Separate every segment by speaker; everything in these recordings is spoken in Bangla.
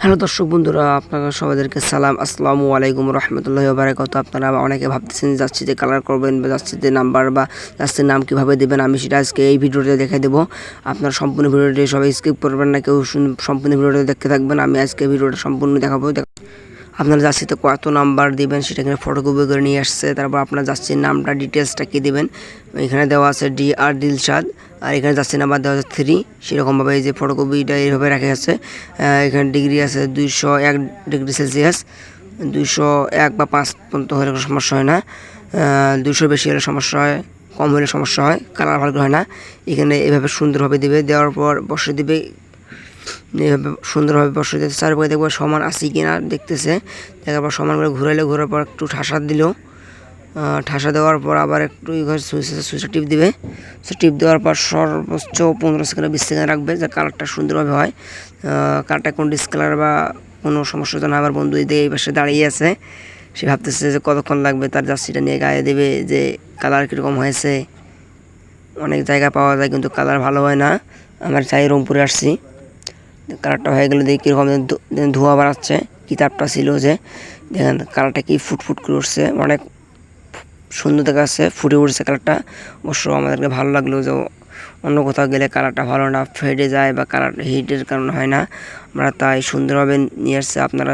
Speaker 1: হ্যালো দর্শক বন্ধুরা, আপনারা সবাইদেরকে সালাম। আসসালামু আলাইকুম রহমতুল্লাহ বারাকাত আপনারা অনেকে ভাবতেছেন যাচ্ছি যে কালার করবেন বা যাচ্ছিতে নাম্বার বা যাচ্ছে নাম কীভাবে দেবেন, আমি সেটা আজকে এই ভিডিওতে দেখে দেবো। আপনার সম্পূর্ণ ভিডিওটি সবাই স্কিপ করবেন না, কেউ সম্পূর্ণ ভিডিওটা দেখতে থাকবেন, আমি আজকে ভিডিওটা সম্পূর্ণ দেখাবো। দেখ- আপনারা যাচ্ছিতে কত নাম্বার দিবেন, সেটা এখানে ফটোকপি করে নিয়ে আসছে। তারপর আপনার যাচ্ছির নামটা ডিটেলসটা কী দেবেন? এখানে দেওয়া আছে ডি আর দিলশাদ, আর এখানে যাচ্ছে নাম্বার দেওয়া আছে থ্রি। সেরকমভাবে এই যে ফটোকপিটা এইভাবে রাখা আছে। এখানে ডিগ্রি আছে দুইশো এক ডিগ্রি সেলসিয়াস দুইশো এক বা পাঁচ পর্যন্ত হলে কোনো সমস্যা হয় না। দুইশো বেশি হলে সমস্যা হয়, কম হলে সমস্যা হয় কালার ভালো হয় না। এখানে এভাবে সুন্দরভাবে দিবে, দেওয়ার পর বসে দিবে এইভাবে সুন্দরভাবে বসে দিতে চারপাশে দেখব সমান আসি কিনা দেখতেছে। দেখার পর সমান করে ঘুরাইলে, ঘোরার পর একটু ঠাসা দিল। ঠাসা দেওয়ার পর আবার একটু সুইচ সুইচটা টিপ দিবে। টিপ দেওয়ার পর সর্বোচ্চ পনেরো সেকেন্ড বিশ সেকেন্ড রাখবে যে কালারটা সুন্দরভাবে হয়। কালারটা কোনো ডিসকালার বা কোনো সমস্যা যেন আমার বন্ধু এই এই পাশে দাঁড়িয়ে আছে, সে ভাবতেছে যে কতক্ষণ লাগবে, তার জার্সিটা নিয়ে গায়ে দেবে যে কালার কীরকম হয়েছে। অনেক জায়গা পাওয়া যায় কিন্তু কালার ভালো হয় না। আমার চাই রংপুরে আসছি। কালারটা হয়ে গেলে দেখি কীরকম ধোঁয়া বাড়াচ্ছে। কিতাবটা ছিল যে, দেখেন কালারটা কি ফুটফুট করে উঠছে। অনেক সুন্দর দেখাচ্ছে, ফুটে উঠছে কালারটা। অবশ্য আমাদেরকে ভালো লাগল যে অন্য কোথাও গেলে কালারটা ভালো না ফেডে যায় বা কালার হিটের কারণে হয় না। আমরা তাই সুন্দরভাবে নিয়ে আসছে। আপনারা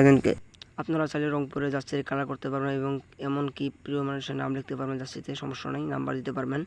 Speaker 1: আপনারা চাইলে রংপুরে যাচ্ছে কালার করতে পারবেন এবং এমনকি প্রিয় মানুষের নাম লিখতে পারবেন যাচ্ছিতে সমস্যা নেই, নাম্বার দিতে পারবেন।